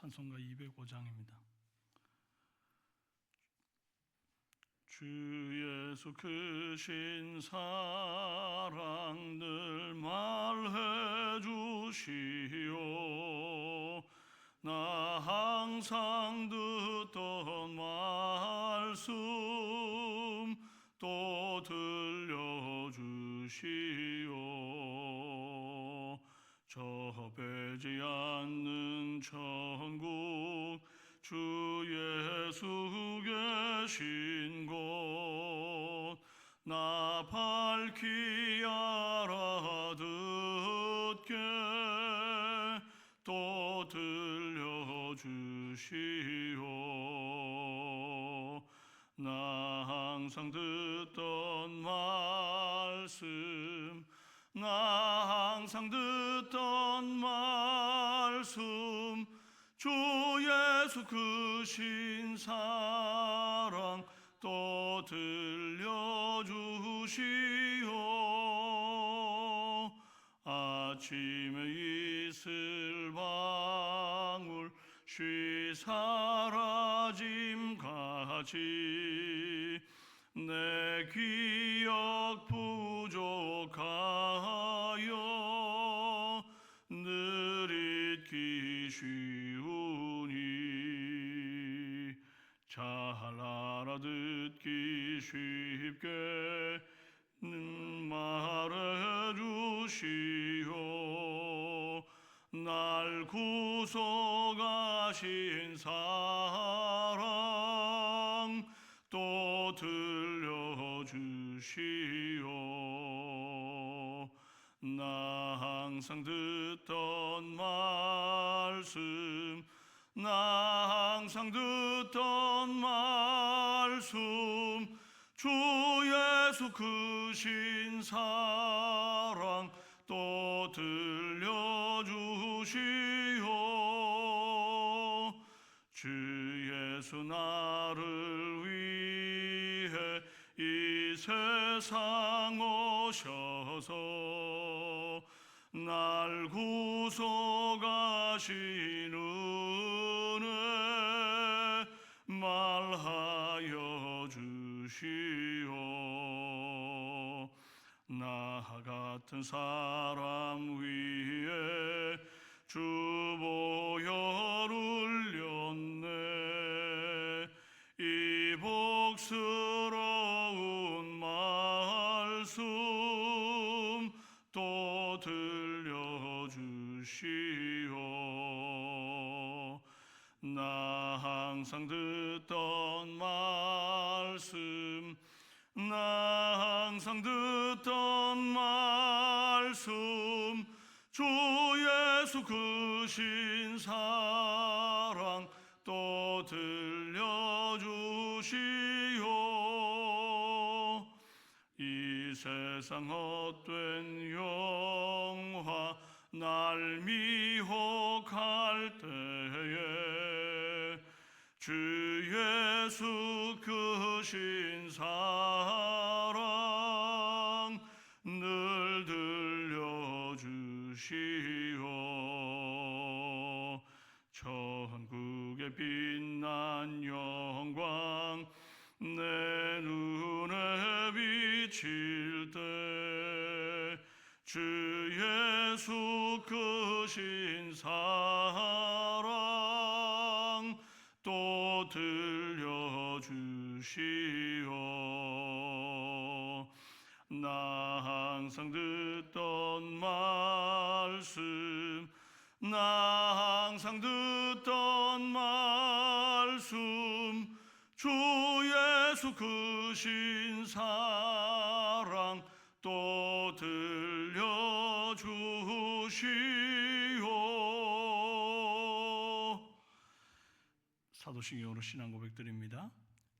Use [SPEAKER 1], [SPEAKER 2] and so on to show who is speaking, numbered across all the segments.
[SPEAKER 1] 찬송가 205장입니다. 주 예수 크신 사랑 늘 말해 주시오 나 항상 듣던 말씀 또 들려주시오 저 빼지 않는 천국 주 예수 계신 곳. 나 밝히 알아듣게 또 들려주시오. 나 항상 듣던 말씀 나 항상 듣던 말씀 주 예수 크신 사랑 또 들려주시오. 아침에 이슬 방울 쉬 사라짐 같이 내 기억 부족하 듣기 쉽게 말해 주시오. 날 구속하신 사랑 또 들려 주시오. 나 항상 듣던 말씀 나 항상 듣던 말씀 주 예수 크신 사랑 또 들려주시오. 주 예수 나를 위해 이 세상 오셔서 날 구속하신 은 같은 사람 위에 주 보혈 흘렸네. 이 복스러운 말씀 또 들려주시오. 나 항상 듣던 말씀 나 항상 듣던 말씀 주 예수 크신 사랑 또 들려주시오. 이 세상 헛된 영화 날 미혹 주 예수 크신 사랑 늘 들려주시오. 천국의 빛난 영광 내 눈에 비칠 때주 예수 크신 사랑 나 항상 듣던 말씀 나 항상 듣던 말씀 주 예수 크신 사랑 또 들려주시오 사도신경으로 신앙 고백 드립니다.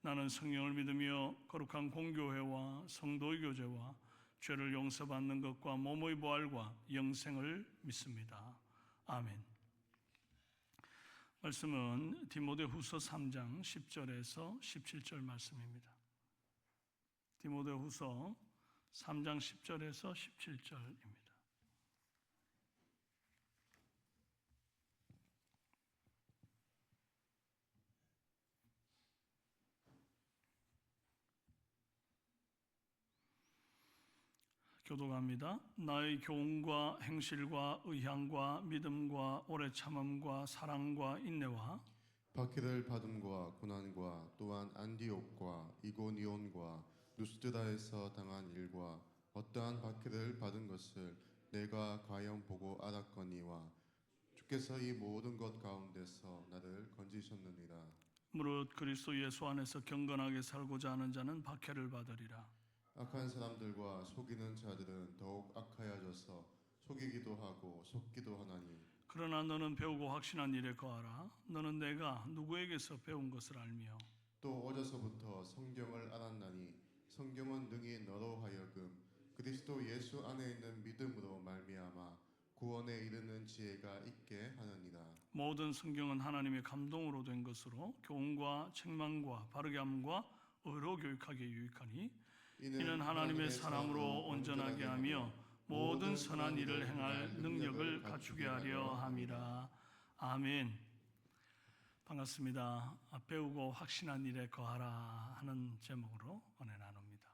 [SPEAKER 1] 나는 성령을 믿으며 거룩한 공교회와 성도의 교제와 죄를 용서받는 것과 몸의 부활과 영생을 믿습니다. 아멘. 말씀은 디모데후서 3장 10절에서 17절 말씀입니다. 디모데후서 3장 10절에서 17절입니다. 교도갑니다. 나의 교훈과 행실과 의향과 믿음과 오래 참음과 사랑과 인내와
[SPEAKER 2] 박해를 받음과 고난과 또한 안디옥과 이고니온과 루스드라에서 당한 일과 어떠한 박해를 받은 것을 내가 과연 보고 알았거니와 주께서 이 모든 것 가운데서 나를 건지셨느니라
[SPEAKER 1] 무릇 그리스도 예수 안에서 경건하게 살고자 하는 자는 박해를 받으리라.
[SPEAKER 2] 악한 사람들과 속이는 자들은 더욱 악하여져서 속이기도 하고 속기도 하나니
[SPEAKER 1] 그러나 너는 배우고 확신한 일에 거하라. 너는 내가 누구에게서 배운 것을 알며
[SPEAKER 2] 또 어려서부터 성경을 알았나니 성경은 능히 너로 하여금 그리스도 예수 안에 있는 믿음으로 말미암아 구원에 이르는 지혜가 있게 하느니라
[SPEAKER 1] 모든 성경은 하나님의 감동으로 된 것으로 교훈과 책망과 바르게 함과 의로 교육하기에 유익하니 이는 하나님의 사람으로 온전하게 하며 모든 선한 일을 행할 능력을 갖추게 하려 함이라. 아멘. 반갑습니다. 아, 배우고 확신한 일에 거하라 하는 제목으로 은혜 나눕니다.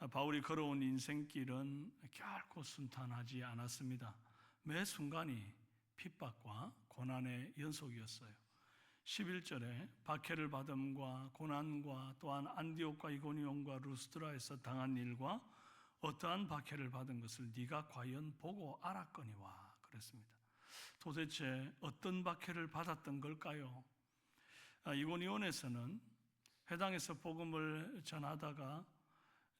[SPEAKER 1] 아, 바울이 걸어온 인생길은 결코 순탄하지 않았습니다. 매 순간이 핍박과 고난의 연속이었어요. 11절에 박해를 받음과 고난과 또한 안디옥과 이고니온과 루스드라에서 당한 일과 어떠한 박해를 받은 것을 네가 과연 보고 알았거니와 그랬습니다. 도대체 어떤 박해를 받았던 걸까요? 아, 이고니온에서는 회당에서 복음을 전하다가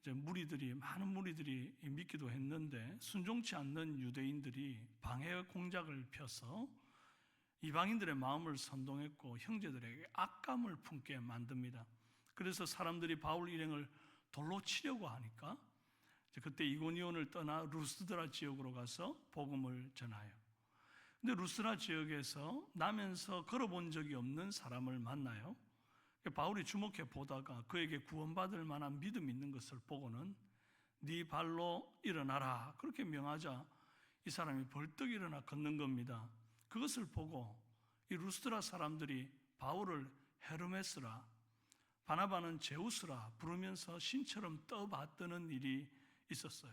[SPEAKER 1] 이제 무리들이 많은 무리들이 믿기도 했는데 순종치 않는 유대인들이 방해 공작을 펴서 이방인들의 마음을 선동했고 형제들에게 악감을 품게 만듭니다. 그래서 사람들이 바울 일행을 돌로 치려고 하니까 그때 이고니온을 떠나 루스드라 지역으로 가서 복음을 전하여. 근데 루스드라 지역에서 나면서 걸어본 적이 없는 사람을 만나요. 바울이 주목해 보다가 그에게 구원받을 만한 믿음 있는 것을 보고는 네 발로 일어나라 그렇게 명하자 이 사람이 벌떡 일어나 걷는 겁니다. 그것을 보고 이 루스드라 사람들이 바울을 헤르메스라 바나바는 제우스라 부르면서 신처럼 떠받드는 일이 있었어요.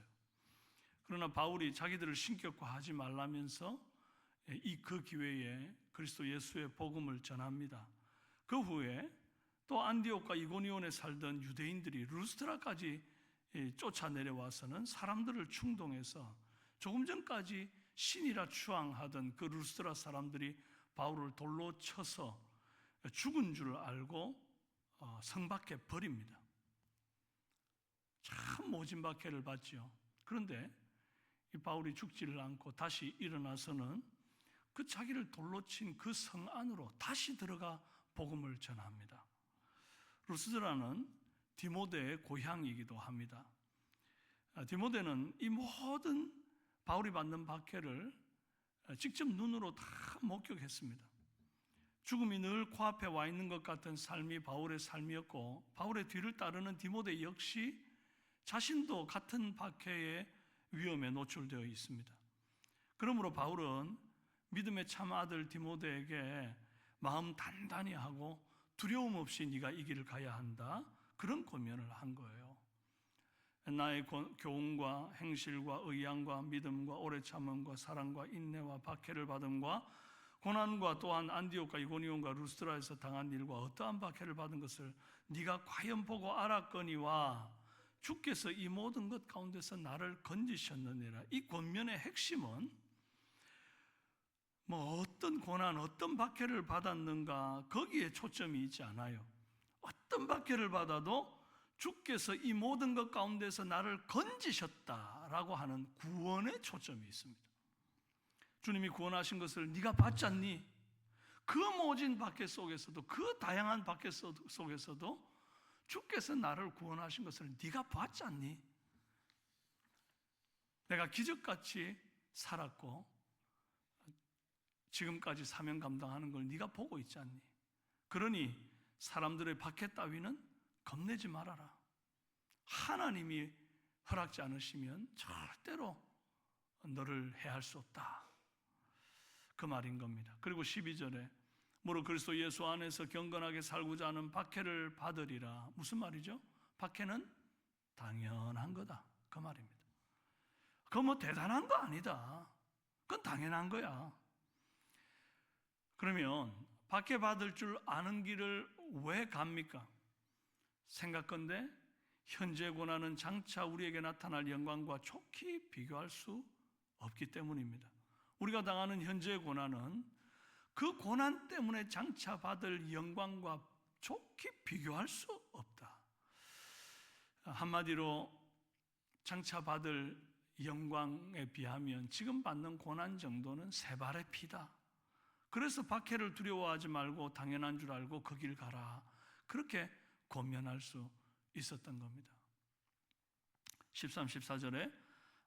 [SPEAKER 1] 그러나 바울이 자기들을 신격화하지 말라면서 이 그 기회에 그리스도 예수의 복음을 전합니다. 그 후에 또 안디옥과 이고니온에 살던 유대인들이 루스드라까지 쫓아 내려와서는 사람들을 충동해서 조금 전까지 신이라 추앙하던 그 루스드라 사람들이 바울을 돌로 쳐서 죽은 줄 알고 어, 성 밖에 버립니다. 참 모진 박해를 받지요. 그런데 이 바울이 죽지를 않고 다시 일어나서는 그 자기를 돌로 친 그 성 안으로 다시 들어가 복음을 전합니다. 루스드라는 디모데의 고향이기도 합니다. 아, 디모데는 이 모든 바울이 받는 박해를 직접 눈으로 다 목격했습니다. 죽음이 늘 코앞에 와 있는 것 같은 삶이 바울의 삶이었고 바울의 뒤를 따르는 디모데 역시 자신도 같은 박해의 위험에 노출되어 있습니다. 그러므로 바울은 믿음의 참 아들 디모데에게 마음 단단히 하고 두려움 없이 네가 이 길을 가야 한다. 그런 고면을 한 거예요. 나의 교훈과 행실과 의향과 믿음과 오래 참음과 사랑과 인내와 박해를 받음과 고난과 또한 안디옥과 이고니온과 루스트라에서 당한 일과 어떠한 박해를 받은 것을 네가 과연 보고 알았거니와 주께서 이 모든 것 가운데서 나를 건지셨느니라. 이 권면의 핵심은 뭐 어떤 고난, 어떤 박해를 받았는가 거기에 초점이 있지 않아요. 어떤 박해를 받아도 주께서 이 모든 것 가운데서 나를 건지셨다라고 하는 구원에 초점이 있습니다. 주님이 구원하신 것을 네가 않니? 그 모진 밖에 속에서도 그 다양한 밖에 속에서도 주께서 나를 구원하신 것을 네가 봤지 않니? 내가 기적같이 살았고 지금까지 사명 감당하는 걸 네가 보고 있지 않니? 그러니 사람들의 박해 따위는 겁내지 말아라. 하나님이 허락지 않으시면 절대로 너를 해할 수 없다. 그 말인 겁니다. 그리고 12절에 무릇 그리스도 예수 안에서 경건하게 살고자 하는 박해를 받으리라. 무슨 말이죠? 박해는 당연한 거다. 그 말입니다. 그건 뭐 대단한 거 아니다. 그건 당연한 거야. 그러면 박해 받을 줄 아는 길을 왜 갑니까? 생각건데 현재 고난은 장차 우리에게 나타날 영광과 좋게 비교할 수 없기 때문입니다. 우리가 당하는 현재의 고난은 그 고난 때문에 장차 받을 영광과 좋게 비교할 수 없다. 한마디로 장차 받을 영광에 비하면 지금 받는 고난 정도는 세 발의 피다. 그래서 박해를 두려워하지 말고 당연한 줄 알고 그 길 가라. 그렇게 권면할 수 있었던 겁니다. 13, 14절에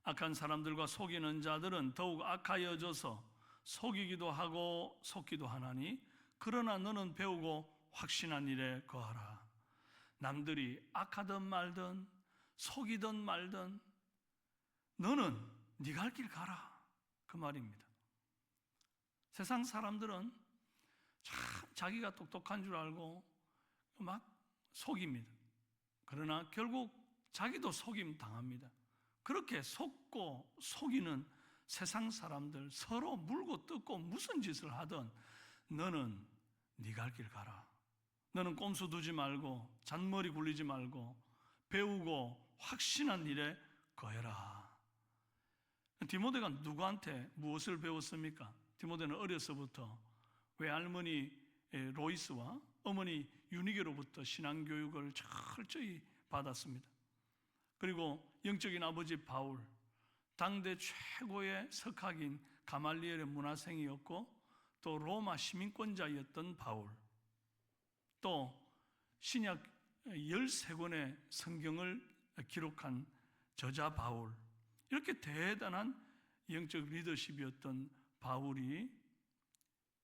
[SPEAKER 1] 악한 사람들과 속이는 자들은 더욱 악하여져서 속이기도 하고 속기도 하나니 그러나 너는 배우고 확신한 일에 거하라. 남들이 악하든 말든 속이든 말든 너는 네가 할 길 가라. 그 말입니다. 세상 사람들은 참 자기가 똑똑한 줄 알고 막 속입니다. 그러나 결국 자기도 속임 당합니다. 그렇게 속고 속이는 세상 사람들 서로 물고 뜯고 무슨 짓을 하든 너는 네가 할길 가라. 너는 꼼수 두지 말고 잔머리 굴리지 말고 배우고 확신한 일에 거해라. 디모데가 누구한테 무엇을 배웠습니까? 디모데는 어려서부터 외할머니 로이스와 어머니 유니게로부터 신앙 교육을 철저히 받았습니다. 그리고 영적인 아버지 바울, 당대 최고의 석학인 가말리엘의 문화생이었고 또 로마 시민권자였던 바울, 또 신약 13권의 성경을 기록한 저자 바울, 이렇게 대단한 영적 리더십이었던 바울이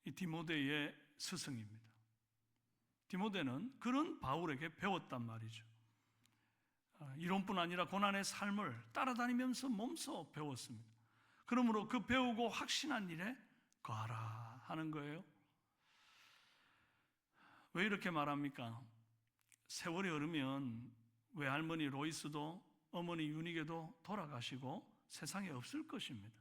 [SPEAKER 1] 이 디모데의 스승입니다. 디모데는 그런 바울에게 배웠단 말이죠. 아, 이론뿐 아니라 고난의 삶을 따라다니면서 몸소 배웠습니다. 그러므로 그 배우고 확신한 일에 거하라 하는 거예요. 왜 이렇게 말합니까? 세월이 흐르면 외할머니 로이스도 어머니 유닉에도 돌아가시고 세상에 없을 것입니다.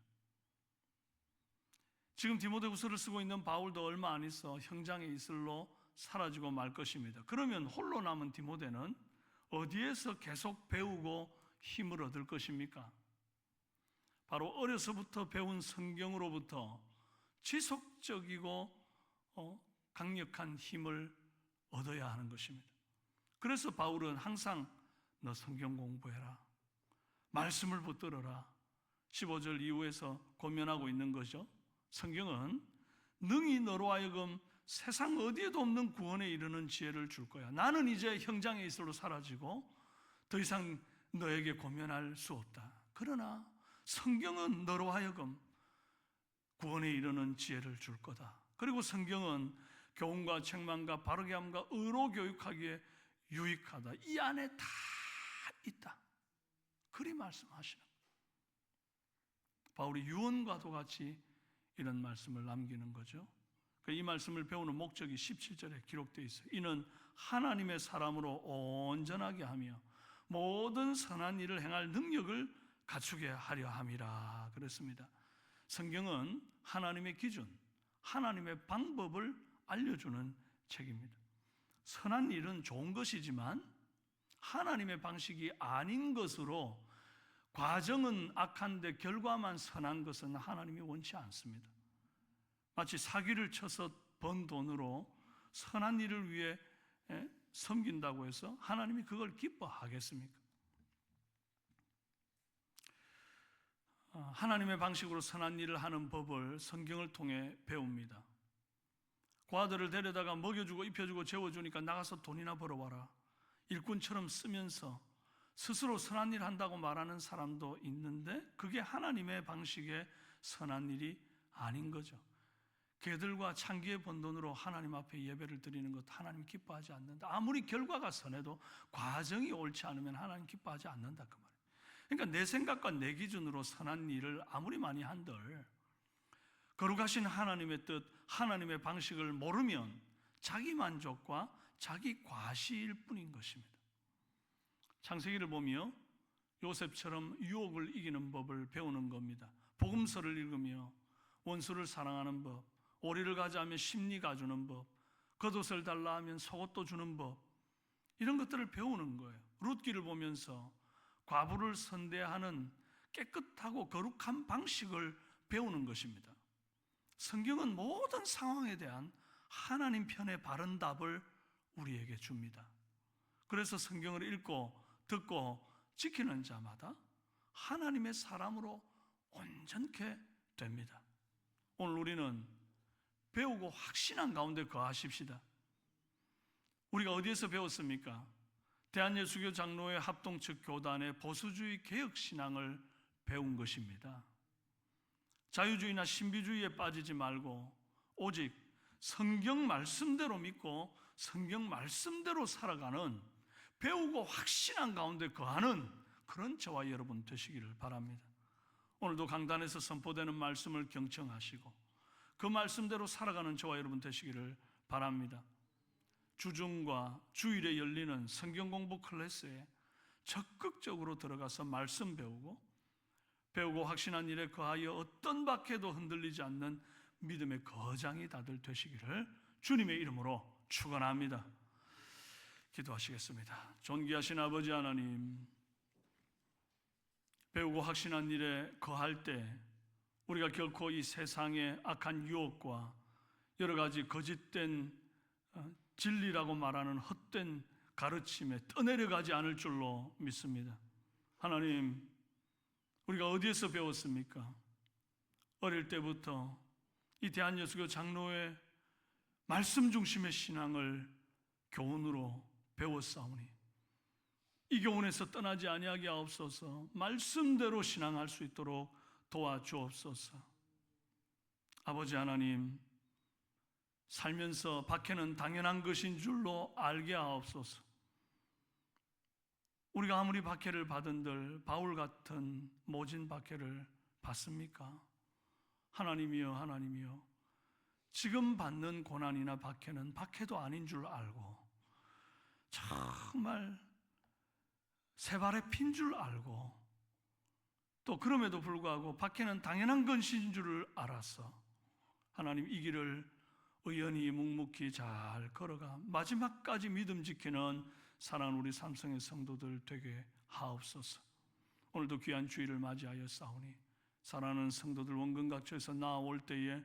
[SPEAKER 1] 지금 디모데후서를 쓰고 있는 바울도 얼마 안 있어 형장의 이슬로 사라지고 말 것입니다. 그러면 홀로 남은 디모데는 어디에서 계속 배우고 힘을 얻을 것입니까? 바로 어려서부터 배운 성경으로부터 지속적이고 어, 강력한 힘을 얻어야 하는 것입니다. 그래서 바울은 항상 너 성경 공부해라. 말씀을 붙들어라. 15절 이후에서 고면하고 있는 거죠. 성경은 능히 너로 하여금 세상 어디에도 없는 구원에 이르는 지혜를 줄 거야. 나는 이제 형장의 이슬로 사라지고 더 이상 너에게 고면할 수 없다. 그러나 성경은 너로 하여금 구원에 이르는 지혜를 줄 거다. 그리고 성경은 교훈과 책망과 바르게 함과 의로 교육하기에 유익하다. 이 안에 다 있다. 그리 말씀하시는 바울이 유언과도 같이 이런 말씀을 남기는 거죠. 그이 말씀을 배우는 목적이 17절에 기록되어 있어요. 이는 하나님의 사람으로 온전하게 하며 모든 선한 일을 행할 능력을 갖추게 하려 함이라 그랬습니다. 성경은 하나님의 기준, 하나님의 방법을 알려주는 책입니다. 선한 일은 좋은 것이지만 하나님의 방식이 아닌 것으로 과정은 악한데 결과만 선한 것은 하나님이 원치 않습니다. 마치 사기를 쳐서 번 돈으로 선한 일을 위해 예, 섬긴다고 해서 하나님이 그걸 기뻐하겠습니까? 어, 하나님의 방식으로 선한 일을 하는 법을 성경을 통해 배웁니다. 그 아들을 데려다가 먹여주고 입혀주고 재워주니까 나가서 돈이나 벌어와라. 일꾼처럼 쓰면서 스스로 선한 일 한다고 말하는 사람도 있는데 그게 하나님의 방식의 선한 일이 아닌 거죠. 개들과 창기에 번 돈으로 하나님 앞에 예배를 드리는 것 하나님 기뻐하지 않는다. 아무리 결과가 선해도 과정이 옳지 않으면 하나님 기뻐하지 않는다 그 말이에요. 그러니까 내 생각과 내 기준으로 선한 일을 아무리 많이 한들 거룩하신 하나님의 뜻, 하나님의 방식을 모르면 자기 만족과 자기 과시일 뿐인 것입니다. 창세기를 보며 요셉처럼 유혹을 이기는 법을 배우는 겁니다. 복음서를 읽으며 원수를 사랑하는 법, 오리를 가져하면 심리 가 주는 법, 겉옷을 달라 하면 속옷도 주는 법, 이런 것들을 배우는 거예요. 룻기를 보면서 과부를 선대하는 깨끗하고 거룩한 방식을 배우는 것입니다. 성경은 모든 상황에 대한 하나님 편의 바른 답을 우리에게 줍니다. 그래서 성경을 읽고 듣고 지키는 자마다 하나님의 사람으로 온전케 됩니다. 오늘 우리는 배우고 확신한 가운데 거하십시다. 우리가 어디에서 배웠습니까? 대한예수교 장로회 합동 측 교단의 보수주의 개혁 신앙을 배운 것입니다. 자유주의나 신비주의에 빠지지 말고 오직 성경 말씀대로 믿고 성경 말씀대로 살아가는 배우고 확신한 가운데 거하는 그런 저와 여러분 되시기를 바랍니다. 오늘도 강단에서 선포되는 말씀을 경청하시고 그 말씀대로 살아가는 저와 여러분 되시기를 바랍니다. 주중과 주일에 열리는 성경 공부 클래스에 적극적으로 들어가서 말씀 배우고 배우고 확신한 일에 거하여 어떤 박해도 흔들리지 않는 믿음의 거장이 다들 되시기를 주님의 이름으로 축원합니다. 기도하시겠습니다. 존귀하신 아버지 하나님, 배우고 확신한 일에 거할 때 우리가 결코 이 세상의 악한 유혹과 여러 가지 거짓된 어, 진리라고 말하는 헛된 가르침에 떠내려가지 않을 줄로 믿습니다. 하나님, 우리가 어디에서 배웠습니까? 어릴 때부터 이 대한예수교 장로의 말씀 중심의 신앙을 교훈으로 배웠사오니 이 교훈에서 떠나지 아니하게 하옵소서 말씀대로 신앙할 수 있도록 도와주옵소서 아버지 하나님 살면서 박해는 당연한 것인 줄로 알게 하옵소서 우리가 아무리 박해를 받은들 바울 같은 모진 박해를 받습니까? 하나님이여 하나님이여 지금 받는 고난이나 박해는 박해도 아닌 줄 알고 정말 세 발에 핀 줄 알고 또 그럼에도 불구하고 박해는 당연한 것인 줄을 알아서 하나님 이 길을 의연히 묵묵히 잘 걸어가 마지막까지 믿음 지키는 사랑하는 우리 삼성의 성도들 되게 하옵소서. 오늘도 귀한 주일을 맞이하여 싸우니 사랑하는 성도들 원근각처에서 나올 때에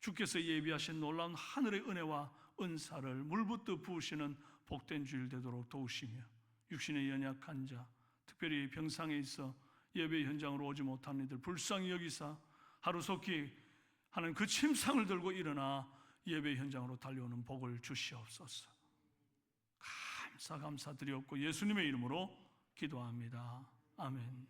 [SPEAKER 1] 주께서 예비하신 놀라운 하늘의 은혜와 은사를 물붓듯 부으시는 복된 주일 되도록 도우시며 육신의 연약한 자 특별히 병상에 있어 예배 현장으로 오지 못한 이들 불쌍히 여기사 하루속히 하는 그 침상을 들고 일어나 예배 현장으로 달려오는 복을 주시옵소서. 감사 감사드리옵고 예수님의 이름으로 기도합니다. 아멘.